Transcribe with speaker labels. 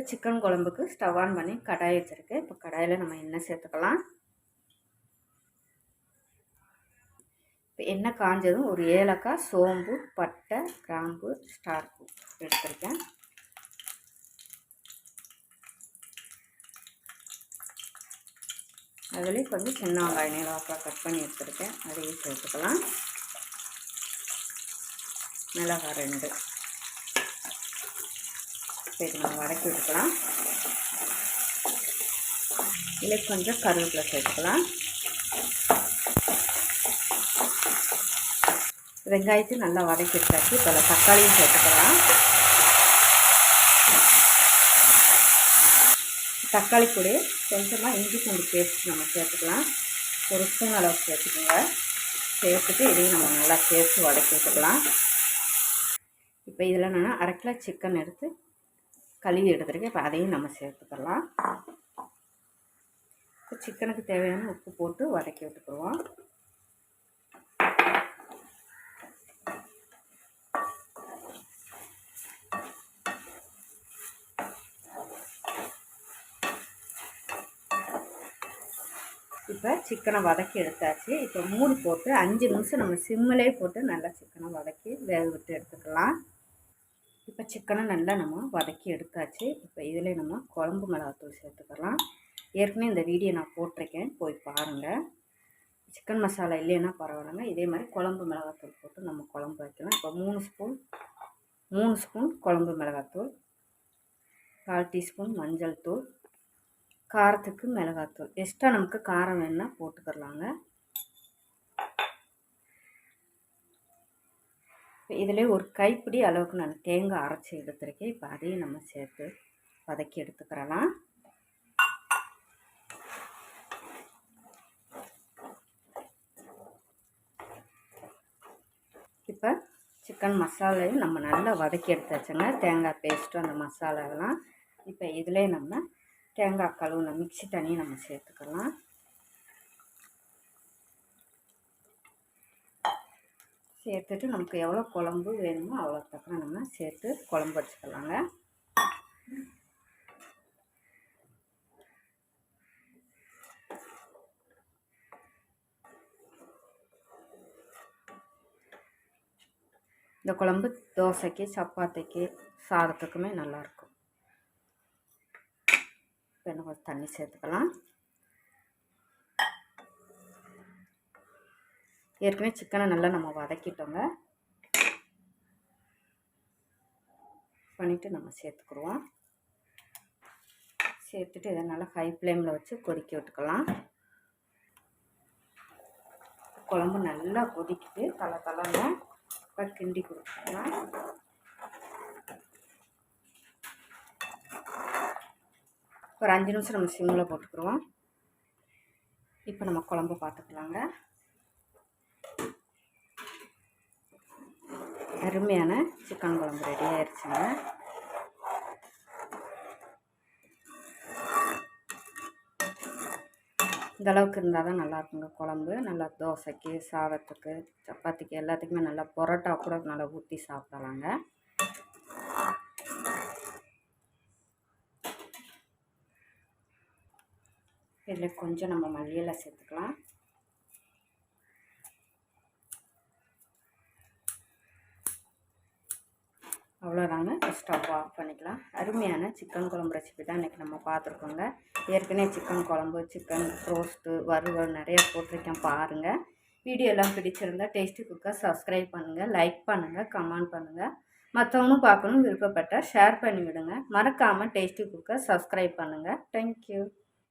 Speaker 1: இப்போ சிக்கன் குழம்புக்கு stove on பண்ணி கடாய் வச்சுருக்கேன் இப்போ கடாயில் நம்ம எண்ணெய் சேர்த்துக்கலாம். இப்போ எண்ணெய் காஞ்சதும் ஒரு ஏலக்காய் சோம்பு பட்டை கிராம்பு ஸ்டார்பு எடுத்துருக்கேன் எடுத்திருக்கேன். அதுலேயும் கொஞ்சம் சின்ன வெங்காயம் நீளவாக்கில் கட் பண்ணி எடுத்துருக்கேன் அதையும் சேர்த்துக்கலாம். மிளகாய் ரெண்டு. சரி நம்ம வதக்கி விட்டுக்கலாம் இதில் கொஞ்சம் கருவேப்பிலை சேர்த்துக்கலாம் வெங்காயத்தை நல்லா வதக்கி வச்சாச்சு இப்போ தக்காளியும் சேர்த்துக்கலாம் தக்காளி கூட கொஞ்சமாக இஞ்சி பூண்டு பேஸ்ட் நம்ம சேர்த்துக்கலாம் ஒரு ஸ்பூன் அளவுக்கு சேர்த்துக்கோங்க சேர்த்துட்டு இதையும் நம்ம நல்லா சேர்த்து வதக்கி விட்டுக்கலாம் இப்போ இதில் நான் அரை கிலோ சிக்கன் எடுத்து கழுவி எடுத்துருக்கேன். இப்போ அதையும் நம்ம சேர்த்துக்கலாம். இப்போ சிக்கனுக்கு தேவையான உப்பு போட்டு வதக்கி விட்டுக்குருவோம். இப்போ சிக்கனை வதக்கி எடுத்தாச்சு. இப்போ மூடி போட்டு அஞ்சு நிமிஷம் நம்ம சிம்மிலே போட்டு நல்லா சிக்கனை வதக்கி வேக விட்டு எடுத்துக்கலாம். இப்போ சிக்கனை நல்லா நம்ம வதக்கி எடுத்தாச்சு. இப்போ இதில் நம்ம குழம்பு மிளகாத்தூள் சேர்த்துக்கலாம். ஏற்கனவே இந்த வீடியோ நான் போட்டிருக்கேன். போய் பாருங்கள் சிக்கன் மசாலா இல்லைன்னா பரவாயில்லைங்க. இதே மாதிரி குழம்பு மிளகாத்தூள் போட்டு நம்ம குழம்பு வைக்கலாம். இப்போ மூணு ஸ்பூன் மூணு ஸ்பூன் குழம்பு மிளகாத்தூள் கால் டீஸ்பூன் மஞ்சள் தூள் காரத்துக்கு மிளகாத்தூள். எக்ஸ்ட்ரா நமக்கு காரம் வேணுன்னா போட்டுக்கிறலாங்க இதில் ஒரு கைப்பிடி அளவுக்கு நான் தேங்காய் அரைச்சி எடுத்துருக்கேன். இப்போ அதையும் நம்ம சேர்த்து வதக்கி எடுத்துக்கிறலாம். இப்போ சிக்கன் மசாலையும் நம்ம நல்லா வதக்கி எடுத்து வச்சுங்க தேங்காய் பேஸ்ட்டும் அந்த மசாலாவெல்லாம் இப்போ இதிலே நம்ம தேங்காய் கழுவுன மிக்சி தண்ணியை நம்ம சேர்த்துக்கலாம். சேர்த்துட்டு நமக்கு எவ்வளோ குழம்பு வேணுமோ அவ்வளோ தக்கன நம்ம சேர்த்து குழம்பு வச்சுக்கலாங்க. இந்த குழம்பு தோசைக்கு சப்பாத்திக்கு சாதத்துக்குமே நல்லாயிருக்கும். இப்போ என்ன கொஞ்சம் தண்ணி சேர்த்துக்கலாம். ஏற்கனவே சிக்கனை நல்லா நம்ம வதக்கிட்டோங்க. பண்ணிவிட்டு நம்ம சேர்த்துக்குருவோம் சேர்த்துட்டு இதை நல்லா ஹை ஃப்ளேமில் வச்சு கொதிக்க விட்டுக்கலாம். குழம்பு நல்லா கொதிக்குது தலை தலைன்னு இப்போ கிண்டி கொடுத்துக்கலாம். ஒரு அஞ்சு நிமிஷம் நம்ம சிம்மில் போட்டுக்குருவோம் இப்போ நம்ம குழம்பு பார்த்துக்கலாங்க. அருமையான சிக்கன் குழம்பு ரெடி ஆயிடுச்சுங்க இந்தளவுக்கு இருந்தால் தான் நல்லாயிருக்குங்க குழம்பு. நல்லா தோசைக்கு சாதத்துக்கு சப்பாத்திக்கு எல்லாத்துக்குமே நல்லா பொரோட்டா கூட நல்லா ஊற்றி சாப்பிடலாங்க. இதில் கொஞ்சம் நம்ம மல்லியில் சேர்த்துக்கலாம். அவ்வளோதாங்க ஸ்டவ் ஆஃப் பண்ணிக்கலாம். அருமையான சிக்கன் குழம்பு ரெசிபி தான் இன்றைக்கி நம்ம பார்த்துருக்கோங்க. ஏற்கனவே சிக்கன் குழம்பு சிக்கன் ரோஸ்ட்டு வறுவல் நிறைய போட்டிருக்கேன் பாருங்கள் வீடியோ எல்லாம் பிடிச்சிருந்தால் டேஸ்டி குக்கர் சப்ஸ்கிரைப் பண்ணுங்கள் லைக் பண்ணுங்கள் கமெண்ட் பண்ணுங்கள் மற்றவங்களும் பார்க்கணும் விருப்பப்பட்டால் ஷேர் பண்ணிவிடுங்க. மறக்காமல் டேஸ்டி குக்கர் சப்ஸ்கிரைப் பண்ணுங்கள் தேங்க்யூ